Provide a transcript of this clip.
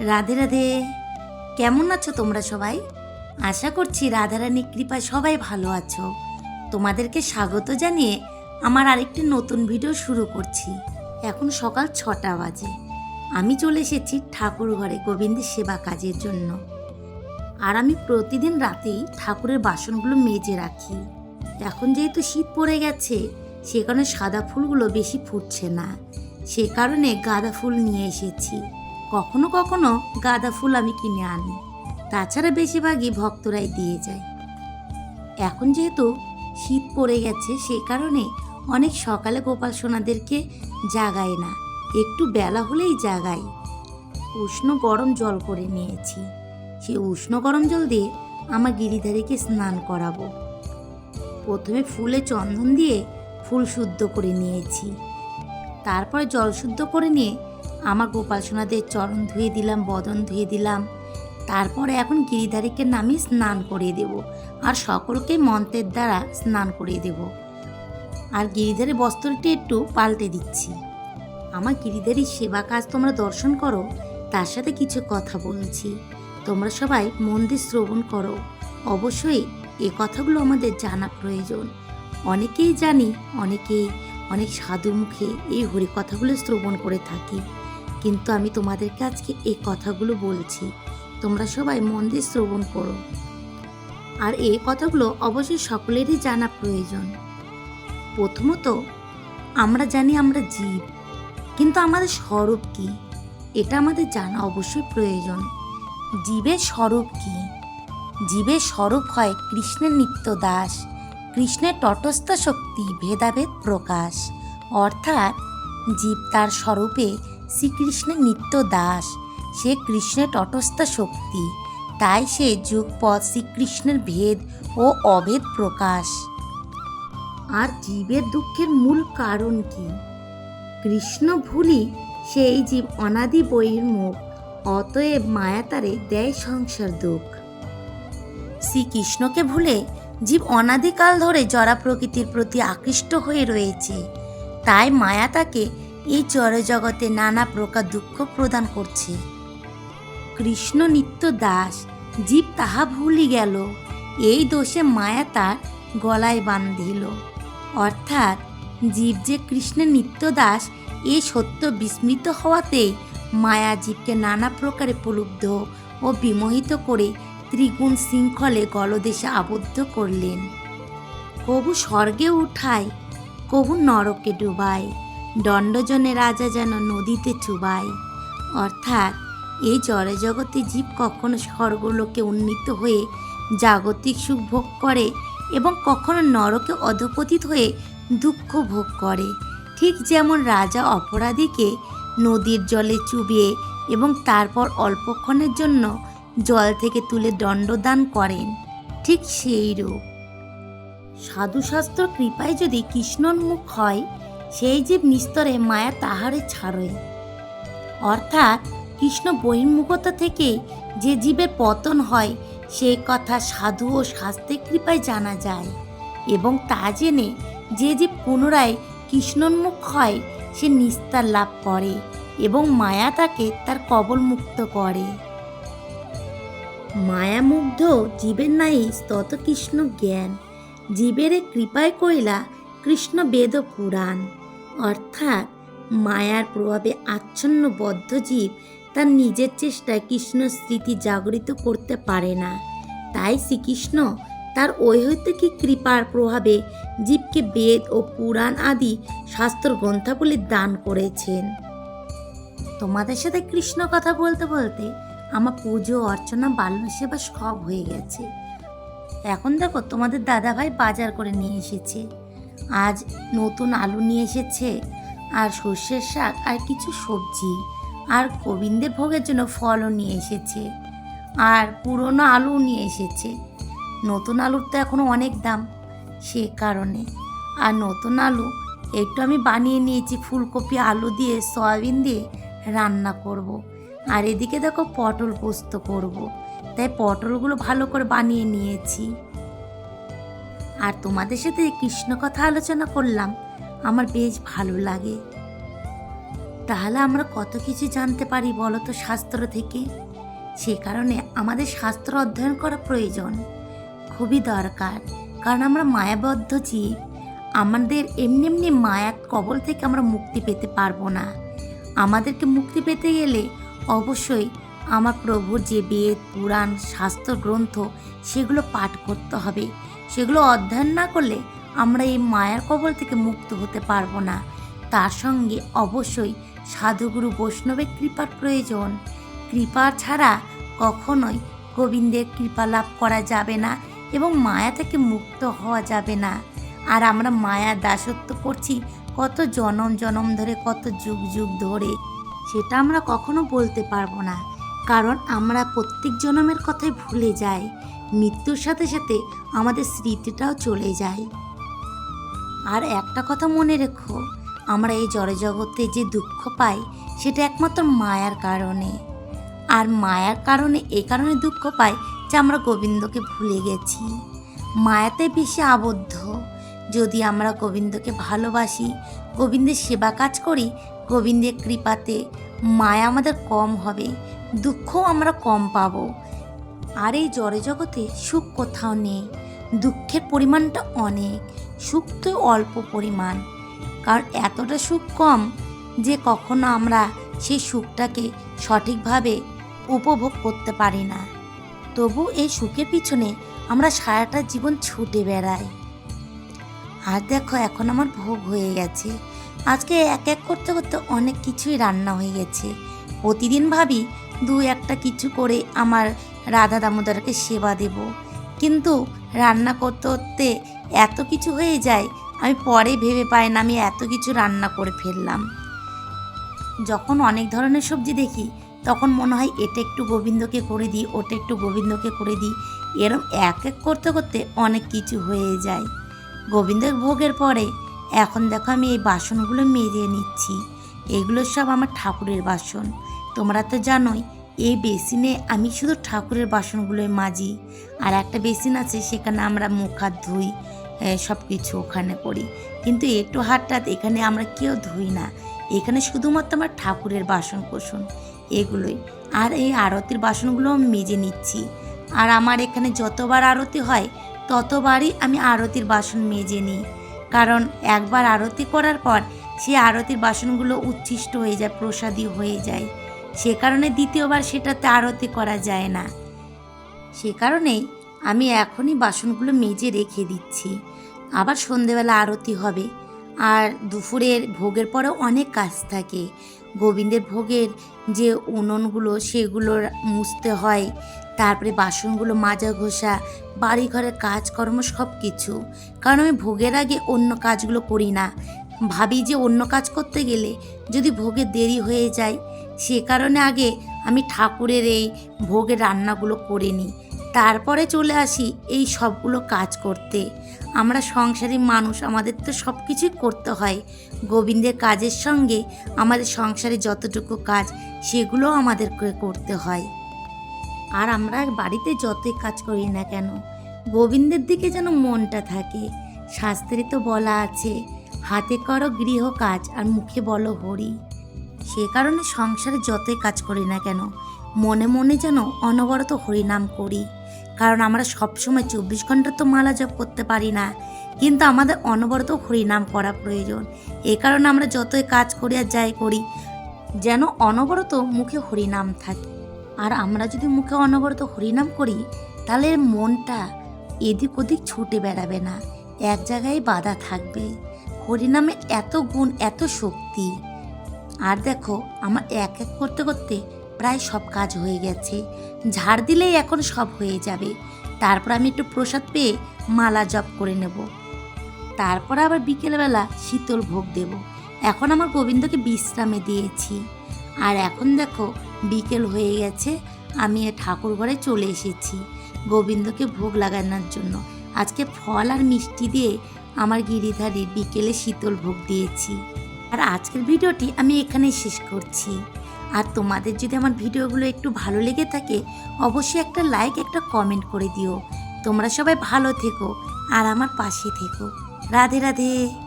রাধে রাধে। কেমন আছো তোমরা সবাই? আশা করছি রাধারানীর কৃপায় সবাই ভালো আছো। তোমাদেরকে স্বাগত জানিয়ে আমার আরেকটি নতুন ভিডিও শুরু করছি। এখন সকাল ছটা বাজে। আমি চলে এসেছি ঠাকুর ঘরে গোবিন্দের সেবা কাজের জন্য। আর আমি প্রতিদিন রাতেই ঠাকুরের বাসনগুলো মেজে রাখি। এখন যেহেতু শীত পড়ে গেছে, সে কারণে সাদা ফুলগুলো বেশি ফুটছে না। সে কারণে গাঁদা ফুল নিয়ে এসেছি। কখনো কখনো গাঁদা ফুল আমি কিনে আনি। তাছাড়া বেশিরভাগই ভক্তরাই দিয়ে যায়। এখন যেহেতু শীত পড়ে গেছে, সেই কারণে অনেক সকালে গোপাল সোনাদেরকে জাগায় না। একটু বেলা হলেই জাগাই। উষ্ণ গরম জল করে নিয়েছি। সেই উষ্ণ গরম জল দিয়ে আমার গিরিধারীকে স্নান করাবো। প্রথমে ফুলে চন্দন দিয়ে ফুল শুদ্ধ করে নিয়েছি। তারপরে জল শুদ্ধ করে নিয়ে আমার গোপাল সোনাদের চরণ ধুয়ে দিলাম, বদন ধুয়ে দিলাম। তারপরে এখন গিরিধারীকে নামিয়ে স্নান করিয়ে দেব আর সকলকে মন্ত্রের দ্বারা স্নান করিয়ে দেব। আর গিরিধারীর বস্ত্রটি একটু পাল্টে দিচ্ছি। আমার গিরিধারীর সেবা কাজ তোমরা দর্শন করো, তার সাথে কিছু কথা বলছি। তোমরা সবাই মন দিয়ে শ্রবণ করো। অবশ্যই এ কথাগুলো আমাদের জানা প্রয়োজন। অনেকেই জানি, অনেকেই অনেক সাধু মুখে এই হরি কথাগুলো শ্রবণ করে থাকি। কিন্তু আমি তোমাদেরকে আজকে এই কথাগুলো বলছি। তোমরা সবাই মন দিয়ে শ্রবণ করো। আর এই কথাগুলো অবশ্যই সকলেরই জানা প্রয়োজন। প্রথমত, আমরা জানি আমরা জীব, কিন্তু আমাদের স্বরূপ কি? এটা আমাদের জানা অবশ্যই প্রয়োজন। জীবের স্বরূপ কি? জীবের স্বরূপ হয় কৃষ্ণের নিত্য দাস কৃষ্ণের তটস্থ শক্তি, ভেদাভেদ প্রকাশ। অর্থাৎ, জীব তার স্বরূপে শ্রীকৃষ্ণের নিত্য দাস। সে কৃষ্ণের তটস্থ শক্তি। তাই সে যুগপথ শ্রীকৃষ্ণের ভেদ ও অভেদ প্রকাশ। আর জীবের দুঃখের মূল কারণ কি? কৃষ্ণ ভুলি সেই জীব অনাদি বইয়ের মুখ, অতএব মায়া তারে দেয় সংসার দুঃখ। শ্রীকৃষ্ণকে ভুলে জীব অনাদিকাল ধরে জরা প্রকৃতির প্রতি আকৃষ্ট হয়ে রয়েছে। তাই মায়া তাকে এই জড়জগতে নানা প্রকার দুঃখ প্রদান করছে। কৃষ্ণ নিত্য দাস, জীব তাহা ভুলি গেল। এই দোষে মায়া তার গলায় বান্ধিল অর্থাৎ জীব যে কৃষ্ণের নিত্য দাস এই সত্য বিস্মৃত হওয়াতেই মায়া জীবকে নানা প্রকারে প্রলুব্ধ ও বিমোহিত করে ত্রিগুণ শৃঙ্খলে গলদেশে আবদ্ধ করলেন। কবু স্বর্গে উঠায়, কবু নরকে ডুবায়। দণ্ডজনে রাজা যেন নদীতে চুবায়। অর্থাৎ এই জড়ে জগতে জীব কখনো স্বর্গলোকে উন্নীত হয়ে জাগতিক সুখ ভোগ করে এবং কখনো নরকে অধপতিত হয়ে দুঃখ ভোগ করে। ঠিক যেমন রাজা অপরাধীকে নদীর জলে চুবিয়ে এবং তারপর অল্পক্ষণের জন্য জল থেকে তুলে দণ্ডদান করেন, ঠিক সেই রূপ সাধুশাস্ত্র কৃপায় যদি কৃষ্ণোন্মুখ হয় সেই জীব নিস্তরে মায়া তাহারে ছাড়ে অর্থাৎ কৃষ্ণ বহির্মুখতা থেকে যে জীবের পতন হয় সেই কথা সাধু ও শাস্ত্রের কৃপায় জানা যায় এবং তা জেনে যে জীব পুনরায় কৃষ্ণোন্মুখ হয়, সে নিস্তার লাভ করে এবং মায়া তাকে তার কবল মুক্ত করে। মায়ামুগ্ধ জীবের নাই তত কৃষ্ণ জ্ঞান, জীবের কৃপায় কইলা কৃষ্ণ বেদ পুরাণ অর্থাৎ মায়ার প্রভাবে আচ্ছন্ন বদ্ধ জীব তার নিজের চেষ্টায় কৃষ্ণ স্মৃতি জাগরিত করতে পারে না। তাই শ্রীকৃষ্ণ তার ঐহত্যিক কৃপার প্রভাবে জীবকে বেদ ও পুরাণ আদি শাস্ত্র গ্রন্থাবলী দান করেছেন। তোমাদের সাথে কৃষ্ণ কথা বলতে বলতে আমার পুজো, অর্চনা বাল্য সেবা সব হয়ে গেছে। এখন দেখো তোমাদের দাদাভাই বাজার করে নিয়ে এসেছে। আজ নতুন আলু নিয়ে এসেছে, আর সর্ষের শাক, আর কিছু সবজি, আর গোবিন্দের ভোগের জন্য ফলও নিয়ে এসেছে, আর পুরনো আলু নিয়ে এসেছে নতুন আলুর তো এখনও অনেক দাম, সে কারণে আর নতুন আলু, একটু আমি বানিয়ে নিয়েছি, ফুলকপি, আলু দিয়ে, সয়াবিন দিয়ে রান্না করব। আর এদিকে দেখো পটল পোস্ত করব। তাই পটলগুলো ভালো করে বানিয়ে নিয়েছি আর তোমাদের সাথে কৃষ্ণ কথা আলোচনা করলাম। আমার বেশ ভালো লাগে। তাহলে আমরা কত কিছু জানতে পারি বলো তো শাস্ত্র থেকে? সে কারণে আমাদের শাস্ত্র অধ্যয়ন করা প্রয়োজন। খুবই দরকার। কারণ আমরা মায়াবদ্ধ জীব। আমাদের এমনি এমনি মায়ার কবল থেকে আমরা মুক্তি পেতে পারব না। আমাদেরকে মুক্তি পেতে গেলে অবশ্যই আমার প্রভুর যে বেদ, পুরাণ, শাস্ত্র, গ্রন্থ, সেগুলো পাঠ করতে হবে। সেগুলো অধ্যয়ন না করলে আমরা এই মায়ার কবল থেকে মুক্ত হতে পারব না। তার সঙ্গে অবশ্যই সাধুগুরু বৈষ্ণবের কৃপার প্রয়োজন। কৃপা ছাড়া কখনোই গোবিন্দের কৃপা লাভ করা যাবে না এবং মায়া থেকে মুক্ত হওয়া যাবে না। আর আমরা মায়ার দাসত্ব করছি কত জনম জনম ধরে, কত যুগ যুগ ধরে, সেটা আমরা কখনো বলতে পারব না। কারণ আমরা প্রত্যেক জনমের কথাই ভুলে যাই। মৃত্যুর সাথে সাথে আমাদের স্মৃতিটাও চলে যায়। আর একটা কথা মনে রেখো, আমরা এই জড়জগতে যে দুঃখ পাই, সেটা একমাত্র মায়ার কারণে। আর মায়ার কারণে এ কারণে দুঃখ পাই যে আমরা গোবিন্দকে ভুলে গেছি। মায়াতে বেশি আবদ্ধ। যদি আমরা গোবিন্দকে ভালোবাসি, গোবিন্দের সেবা কাজ করি, গোবিন্দের কৃপাতে মায়া আমাদের কম হবে। দুঃখও আমরা কম পাব। আর এই জড়ে জগতে সুখ কোথাও নেই। দুঃখের পরিমাণটা অনেক, সুখ তো অল্প পরিমাণ। কারণ এতটা সুখ কম যে কখনো আমরা সেই সুখটাকে সঠিকভাবে উপভোগ করতে পারি না। তবু এই সুখের পিছনে আমরা সারাটা জীবন ছুটে বেড়াই। আর দেখো, এখন আমার ভোগ হয়ে গেছে। আজকে এক এক করতে করতে অনেক কিছুই রান্না হয়ে গেছে। প্রতিদিন ভাবি দু একটা কিছু করে আমার রাধা দামোদরকে সেবা দেব। কিন্তু রান্না করতে করতে এত কিছু হয়ে যায়, আমি পরে ভেবে পাই না আমি এত কিছু রান্না করে ফেললাম। যখন অনেক ধরনের সবজি দেখি, তখন মনে হয় এটা একটু গোবিন্দকে করে দিই, ওটা একটু গোবিন্দকে করে দিই। এরম এক এক করতে করতে অনেক কিছু হয়ে যায়। গোবিন্দের ভোগের পরে এখন দেখো আমি এই বাসনগুলো মেজে নিচ্ছি। এগুলো সব আমার ঠাকুরের বাসন। তোমরা তো জানোই, এই বেসিনে আমি শুধু ঠাকুরের বাসনগুলোই মাজি। আর একটা বেসিন আছে, সেখানে আমরা মুখ হাত ধুই সব কিছু ওখানে করি। কিন্তু একটু হাতটাত এখানে আমরা কেউ ধুই না। এখানে শুধুমাত্র আমার ঠাকুরের বাসন কোসন এগুলোই। আর এই আরতির বাসনগুলো আমি মেজে নিচ্ছি। আর আমার এখানে যতবার আরতি হয়, ততবারই আমি আরতির বাসন মেজে নিই। কারণ একবার আরতি করার পর সেই আরতির বাসনগুলো উচ্ছিষ্ট হয়ে যায়, প্রসাদী হয়ে যায়। সে কারণে দ্বিতীয়বার সেটাতে আরতি করা যায় না। সে কারণেই আমি এখনই বাসনগুলো মেজে রেখে দিচ্ছি। আবার সন্ধেবেলা আরতি হবে। আর দুপুরের ভোগের পরেও অনেক কাজ থাকে। গোবিন্দের ভোগের যে উনুনগুলো সেগুলোর মুছতে হয়। তারপরে বাসনগুলো মাজা ঘষা, বাড়িঘরের কাজকর্ম সব কিছু কারণ আমি ভোগের আগে অন্য কাজগুলো করি না। ভাবি যে অন্য কাজ করতে গেলে যদি ভোগে দেরি হয়ে যায় সে কারণে আগে আমি ঠাকুরের এই ভোগের রান্নাগুলো করে নিই। তারপরে চলে আসি এই সবগুলো কাজ করতে। আমরা সংসারী মানুষ, আমাদের তো সব কিছুই করতে হয়। গোবিন্দের কাজের সঙ্গে আমাদের সংসারে যতটুকু কাজ, সেগুলো আমাদেরকে করতে হয়। আর আমরা বাড়িতে যতই কাজ করি না কেন, গোবিন্দের দিকে যেন মনটা থাকে। শাস্ত্রে তো বলা আছে, হাতে করো গৃহ কাজ আর মুখে বলো হরি। সে কারণে সংসারে যতই কাজ করি না কেন, মনে মনে যেন অনবরত হরিনাম করি। কারণ আমরা সবসময় চব্বিশ ঘণ্টা তো মালা জপ করতে পারি না, কিন্তু আমাদের অনবরত হরিনাম করা প্রয়োজন। এ কারণে আমরা যতই কাজ করি আর যাই করি, যেন অনবরত মুখে হরিনাম থাকে। আর আমরা যদি মুখে অনবরত হরিনাম করি, তাহলে মনটা এদিক ওদিক ছুটে বেড়াবে না, এক জায়গায় বাধা থাকবে। হরিনামে এত গুণ, এত শক্তি। আর দেখো, আমার এক এক করতে করতে প্রায় সব কাজ হয়ে গেছে। ঝাড় দিলেই এখন সব হয়ে যাবে। তারপর আমি একটু প্রসাদ পেয়ে মালা জপ করে নেব। তারপর আবার বিকেলবেলা শীতল ভোগ দেব। এখন আমার গোবিন্দকে বিশ্রামে দিয়েছি। আর এখন দেখো, বিকেল হয়ে গেছে, আমি ঠাকুর ঘরে চলে এসেছি গোবিন্দকে ভোগ লাগানোর জন্য। আজকে ফল আর মিষ্টি দিয়ে আমার গিরিধারী বিকেলে শীতল ভোগ দিয়েছি। আর আজকের ভিডিওটি আমি এখানেই শেষ করছি। আর তোমাদের যদি আমার ভিডিওগুলো একটু ভালো লেগে থাকে, অবশ্যই একটা লাইক একটা কমেন্ট করে দিও। তোমরা সবাই ভালো থেকো আর আমার পাশে থেকো। রাধে রাধে।